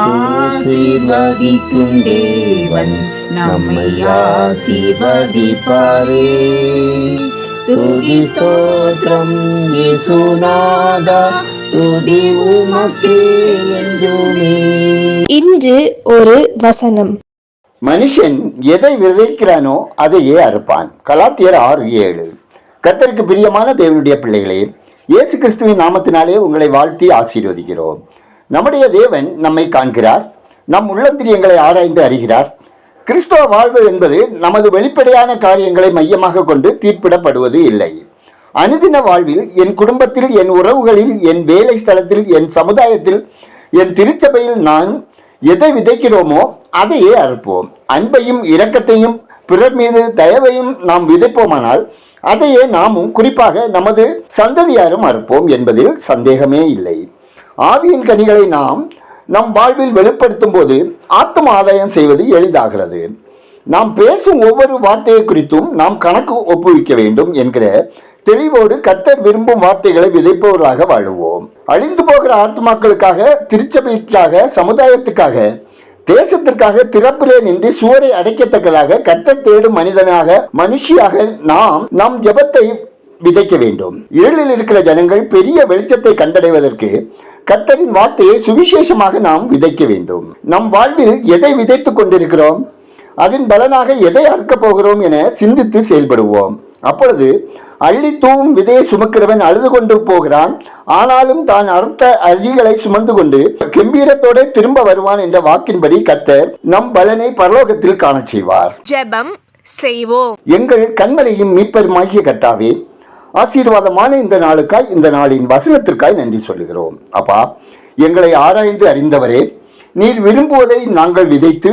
ஆசீர்வதிக்கும் தேவன் நம்மை ஆசீர்வதிப்பாரே. துதி ஸ்தோத்திரம் இயேசுநாதா துதி உமக்கே என்றுமே. இன்று ஒரு வசனம். மனுஷன் எதை விதைக்கிறானோ அதையே அறுப்பான். கலாத்தியர் ஆறு ஏழு. கர்த்தருக்கு பிரியமான தேவனுடைய பிள்ளைகளே இயேசு கிறிஸ்துவின் நாமத்தினாலே உங்களை வாழ்த்தி ஆசீர்வதிக்கிறோம். நம்முடைய தேவன் நம்மை காண்கிறார் நம் உள்ளந்திரியங்களை ஆராய்ந்து அறிகிறார். கிறிஸ்தவ வாழ்வு என்பது நமது வெளிப்படையான காரியங்களை மையமாக கொண்டு தீர்ப்பிடப்படுவது இல்லை. அனுதின வாழ்வில் என் குடும்பத்தில் என் உறவுகளில் என் வேலை ஸ்தலத்தில் என் சமுதாயத்தில் என் திருச்சபையில் நான் எதை விதைக்கிறோமோ அதையே அறுப்போம். அன்பையும் இரக்கத்தையும் பிறர் மீது தயவையும் நாம் விதைப்போமானால் அதையே நாமும் குறிப்பாக நமது சந்ததியாரும் அறுப்போம் என்பதில் சந்தேகமே இல்லை. ஆவியின் கனிகளை நாம் நம் வாழ்வில் வெளிப்படுத்தும் போது ஆத்ம ஆதாயம் செய்வது எளிதாகிறது. நாம் பேசும் ஒவ்வொரு வார்த்தையை குறித்தும் நாம் கணக்கு ஒப்புவிக்க வேண்டும் என்கிற தெளிவோடு கத்த விரும்பும் வார்த்தைகளை விதைப்பவர்களாக வாழுவோம். அழிந்து போகிற ஆத்மாக்களுக்காக திருச்சபைக்காக சமுதாயத்துக்காக தேசத்திற்காக திறப்பிலே நின்று சுவரை அடைக்கத்தக்கதாக கத்த தேடும் மனிதனாக மனுஷியாக நாம் நம் ஜெபத்தை விதைக்க வேண்டும். இருளில் இருக்கிற ஜனங்கள் பெரிய வெளிச்சத்தை கண்டடைவதற்கு கர்த்தரின் வார்த்தையை சுவிசேஷமாக நாம் விதைக்க வேண்டும். நம் வாழ்வில் எதை விதைத்துக் கொண்டிருக்கிறோம்? அதன் பலனாக எதை அறுக்கப் போகிறோம் என சிந்தித்து செயல்படுவோம். அப்பொழுது அள்ளி தூவும் விதையை சுமக்கிறவன் அழுது கொண்டு போகிறான். ஆனாலும் தான் அறுத்த அரிகளை சுமந்து கொண்டு கம்பீரத்தோட திரும்ப வருவான் என்ற வாக்கின்படி கர்த்தர் நம் பலனை பரலோகத்தில் காணச் செய்வார். ஜெபம் செய்வோம். எங்கள் கண்மலையும் மீட்பருமாகிய கர்த்தாவே ஆசீர்வாதமான இந்த நாளுக்காய் இந்த நாளின் வசனத்திற்காய் நன்றி சொல்லுகிறோம். அப்பா எங்களை ஆராய்ந்து அறிந்தவரே நீர் விரும்புவதை நாங்கள் விதைத்து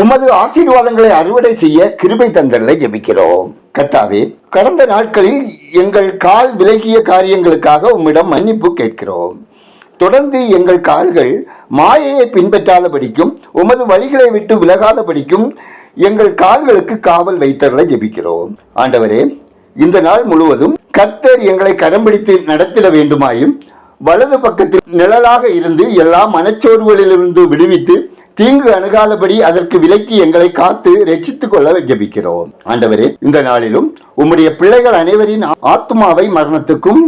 உமது ஆசீர்வாதங்களை அறுவடை செய்ய கிருபை தந்தர்களை ஜெபிக்கிறோம். கர்த்தாவே கடந்த நாட்களில் எங்கள் கால் விலகிய காரியங்களுக்காக உம்மிடம் மன்னிப்பு கேட்கிறோம். தொடர்ந்து எங்கள் கால்கள் மாயையை பின்பற்றாதபடிக்கும் உமது வழிகளை விட்டு விலகாதபடிக்கும் எங்கள் கால்களுக்கு காவல் வைத்தரலை ஜெபிக்கிறோம். ஆண்டவரே இந்த நாள் முழுவதும் கர்த்தர் எங்களை கரம் பிடித்து நடத்திட வேண்டுமாயும் வலது பக்கத்தில் நிழலாக இருந்து எல்லா மனச்சோர்வுகளிலிருந்து விடுவித்து தீங்கு அணுகாதபடி அதற்கு விலக்கி எங்களை காத்து ரட்சித்துக் கொள்ள ஜெபிக்கிறோம். ஆண்டவரே இந்த நாளிலும் உம்முடைய பிள்ளைகள் அனைவரின் ஆத்மாவை மரணத்துக்கும்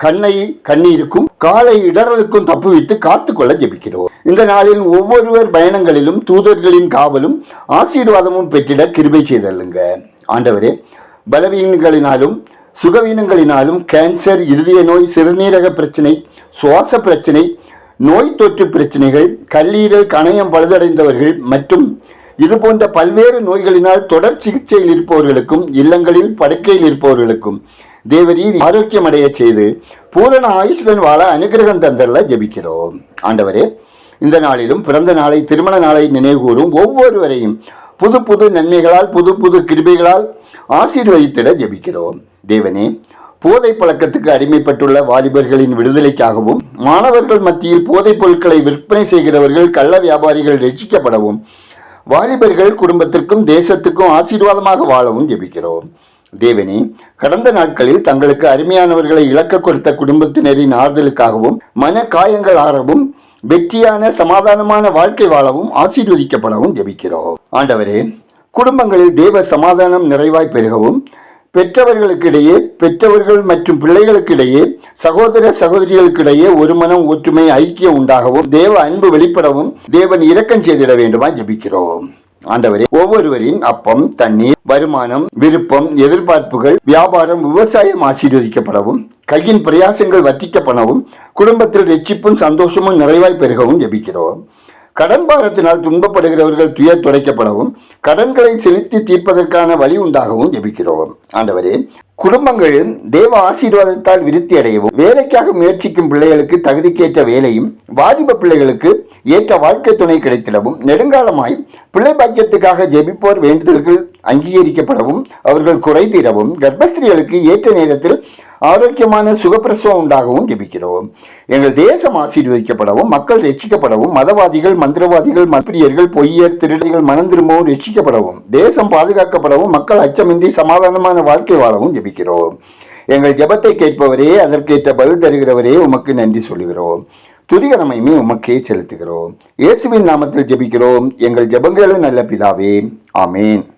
கண்ணை கண்ணீருக்கும் காலை இடறலுக்கும் தப்புவித்து காத்துக்கொள்ள ஜெபிக்கிறோம். இந்த நாளில் ஒவ்வொருவர் பயணங்களிலும் தூதர்களின் காவலும் ஆசீர்வாதமும் பெற்றிட கிருபை செய்தல்லுங்க ஆண்டவரே பலவீனங்களினாலும் சுகவீனங்களினாலும் கேன்சர் இருதய நோய் சிறுநீரக பிரச்சனை சுவாச பிரச்சனை நோய் தொற்று பிரச்சனைகள் கல்லீரல் கணையம் பழுதடைந்தவர்கள் மற்றும் இது போன்ற பல்வேறு நோய்களினால் தொடர் சிகிச்சையில் இருப்பவர்களுக்கும் இல்லங்களில் படுக்கையில் இருப்பவர்களுக்கும் தேவரி ஆரோக்கியம் அடைய செய்து பூரண ஆயுஷ்மன் வாழ அனுகிரகம் தந்தரில் ஜெபிக்கிறோம். ஆண்டவரே இந்த நாளிலும் பிறந்த நாளை திருமண நாளை நினைவுகூரும் ஒவ்வொருவரையும் புது புது நன்மைகளால் புது புது கிருபைகளால் ஆசீர்வதித்திட ஜெபிக்கிறோம். தேவனே போதை பழக்கத்துக்கு அடிமைப்பட்டுள்ள வாலிபர்களின் விடுதலைக்காகவும் மாணவர்கள் மத்தியில் போதைப் பொருட்களை விற்பனை செய்கிறவர்கள் கள்ள வியாபாரிகள் ரட்சிக்கப்படவும் வாலிபர்கள் குடும்பத்திற்கும் தேசத்துக்கும் ஆசீர்வாதமாக வாழவும் ஜெபிக்கிறோம். தேவனே கடந்த நாட்களில் தங்களுக்கு அருமையானவர்களை இழக்க கொடுத்த குடும்பத்தினரின் ஆறுதலுக்காகவும் மன காயங்கள் ஆறவும் வெற்றியான சமாதானமான வாழ்க்கை வாழவும் ஆசீர்வதிக்கப்படவும் ஜெபிக்கிறோம். ஆண்டவரே குடும்பங்களில் தேவ சமாதானம் நிறைவாய் பெருகவும் பெற்றவர்களுக்கிடையே பெற்றவர்கள் மற்றும் பிள்ளைகளுக்கிடையே சகோதர சகோதரிகளுக்கிடையே ஒரு மனம் ஒற்றுமை ஐக்கியம் உண்டாகவும் தேவ அன்பு வெளிப்படவும் தேவன் இரக்கம் செய்திட வேண்டுமா ஜெபிக்கிறோம். ஆண்டவரே ஒவ்வொருவரின் அப்பம் தண்ணீர் வருமானம் விருப்பம் எதிர்பார்ப்புகள் வியாபாரம் விவசாயம் ஆசீர்வதிக்கப்படவும் கையின் பிரயாசங்கள் வர்த்திக்கப்படவும் குடும்பத்தில் ரட்சிப்பும் சந்தோஷமும் நிறைவாய் பெருகவும் ஜெபிக்கிறோம். கடன் பாரத்தினால் துன்பப்படுகிறவர்கள் துயர் துடைக்கப்படவும் கடன்களை செலுத்தி தீர்ப்பதற்கான வழி உண்டாகவும் ஜெபிக்கிறோம். ஆண்டவரே குடும்பங்கள் தேவ ஆசீர்வாதத்தால் விருத்தி அடையவும் வேலைக்காக முயற்சிக்கும் பிள்ளைகளுக்கு தகுதிக்கேற்ற வேலையும் வாலிப பிள்ளைகளுக்கு ஏற்ற வாழ்க்கை துணை கிடைத்திடவும் நெடுங்காலமாய் பிள்ளை பாக்கியத்துக்காக ஜெபிப்போர் வேண்டுதல்கள் அங்கீகரிக்கப்படவும் அவர்கள் குறைதீரவும் கர்ப்பஸ்திரிகளுக்கு ஏற்ற நேரத்தில் ஆரோக்கியமான சுகப்பிரசவம் உண்டாகவும் ஜெபிக்கிறோம். எங்கள் தேசம் ஆசீர்வதிக்கப்படவும் மக்கள் ரட்சிக்கப்படவும் மதவாதிகள் மந்திரவாதிகள் மப்பிரியர்கள் பொய்யர் திருடிகள் மனம் திரும்பவும் ரட்சிக்கப்படவும் தேசம் பாதுகாக்கப்படவும் மக்கள் அச்சமின்றி சமாதானமான வாழ்க்கை வாழவும் ஜெபிக்கிறோம். எங்கள் ஜபத்தை கேட்பவரே அதற்கேற்ற பதில் தருகிறவரே உமக்கு நன்றி சொல்கிறோம் துதிகரமையுமே உமக்கே செலுத்துகிறோம். இயேசுவின் நாமத்தில் ஜெபிக்கிறோம். எங்கள் ஜெபங்களும் நல்ல பிதாவே. ஆமேன்.